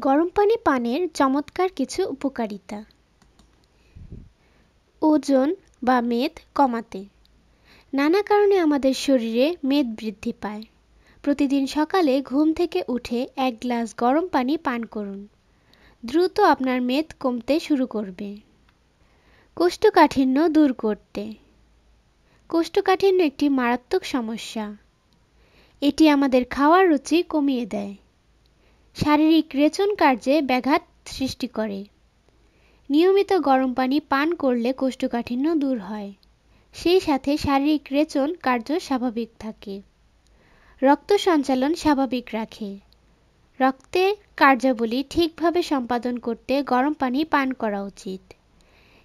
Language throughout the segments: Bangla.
গরম পানি পানের চমৎকার কিছু উপকারিতা। ওজন বা মেদ কমাতে। নানা কারণে আমাদের শরীরে মেদ বৃদ্ধি পায়। প্রতিদিন সকালে ঘুম থেকে উঠে এক গ্লাস গরম পানি পান করুন। দ্রুত আপনার মেদ কমতে শুরু করবে। কোষ্ঠকাঠিন্য দূর করতে। কোষ্ঠকাঠিন্য একটি মারাত্মক সমস্যা। এটি আমাদের খাওয়ার রুচি কমিয়ে দেয়। শারীরিক রেচন কার্যে ব্যাঘাত সৃষ্টি করে। নিয়মিত গরম পানি পান করলে কোষ্ঠকাঠিন্য দূর হয়। সেই সাথে শারীরিক রেচন কার্য স্বাভাবিক থাকে। রক্ত সঞ্চালন স্বাভাবিক রাখে। রক্তে কার্যাবলী ঠিকভাবে সম্পাদন করতে গরম পানি পান করা উচিত।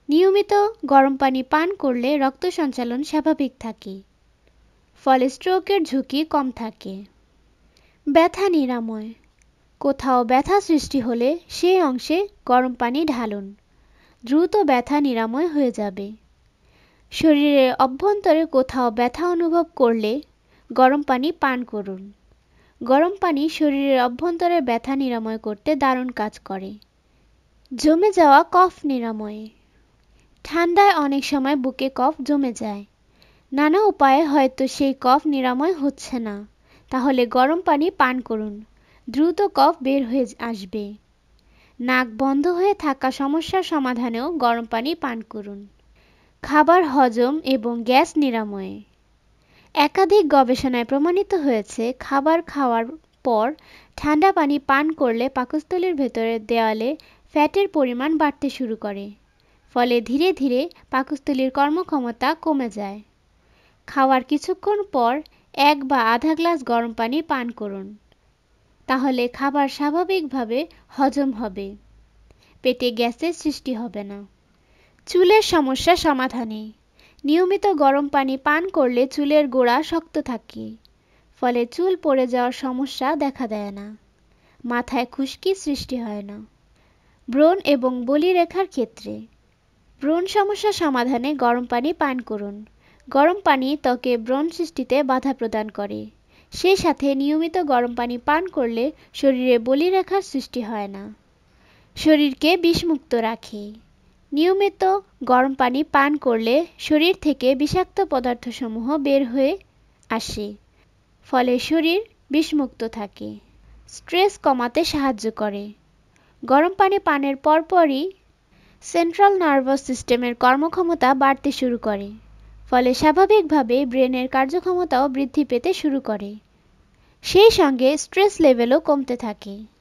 নিয়মিত গরম পানি পান করলে রক্ত সঞ্চালন স্বাভাবিক থাকে। ফলে স্ট্রোকের ঝুঁকি কম থাকে। ব্যথা নিরাময়। কোথাও ব্যথা সৃষ্টি হলে সেই অংশে গরম পানি ঢালুন। দ্রুত ব্যথা নিরাময় হয়ে যাবে। শরীরের অভ্যন্তরে কোথাও ব্যথা অনুভব করলে গরম পানি পান করুন। গরম পানি শরীরের অভ্যন্তরে ব্যথা নিরাময় করতে দারুণ কাজ করে। জমে যাওয়া কফ নিরাময়ে। ঠান্ডায় অনেক সময় বুকে কফ জমে যায়। নানা উপায়ে হয়তো সেই কফ নিরাময় হচ্ছে না। তাহলে গরম পানি পান করুন। দ্রুত কফ বের হয়ে আসবে। নাক বন্ধ হয়ে থাকা সমস্যার সমাধানেও গরম পানি পান করুন। খাবার হজম এবং গ্যাস নিরাময়ে। একাধিক গবেষণায় প্রমাণিত হয়েছে, খাবার খাওয়ার পর ঠান্ডা পানি পান করলে পাকস্থলীর ভেতরের দেওয়ালে ফ্যাটের পরিমাণ বাড়তে শুরু করে, ফলে ধীরে ধীরে পাকস্থলীর কর্মক্ষমতা কমে যায়। খাওয়ার কিছুক্ষণ পর এক বা আধা গ্লাস গরম পানি পান করুন। তাহলে খাবার স্বাভাবিকভাবে হজম হবে। পেটে গ্যাসের সৃষ্টি হবে না। চুলের সমস্যা সমাধানে। নিয়মিত গরম পানি পান করলে চুলের গোড়া শক্ত থাকে, ফলে চুল পড়ে যাওয়ার সমস্যা দেখা দেয় না। মাথায় খুশকি সৃষ্টি হয় না। ব্রণ এবং বলি রেখার ক্ষেত্রে। ব্রণ সমস্যা সমাধানে গরম পানি পান করুন। গরম পানি ত্বকে ব্রণ সৃষ্টিতে বাধা প্রদান করে। সেই সাথে নিয়মিত গরম পানি পান করলে শরীরে বলি রেখার সৃষ্টি হয় না। শরীরকে বিষমুক্ত রাখে। নিয়মিত গরম পানি পান করলে শরীর থেকে বিষাক্ত পদার্থসমূহ বের হয়ে আসে, ফলে শরীর বিষমুক্ত থাকে। স্ট্রেস কমাতে সাহায্য করে। গরম পানি পানের পরপরই সেন্ট্রাল নার্ভাস সিস্টেমের কর্মক্ষমতা বাড়তে শুরু করে। ফলে স্বাভাবিকভাবে ব্রেনের কার্যক্ষমতাও বৃদ্ধি পেতে শুরু করে। সেই সঙ্গে স্ট্রেস লেভেলও কমতে থাকে।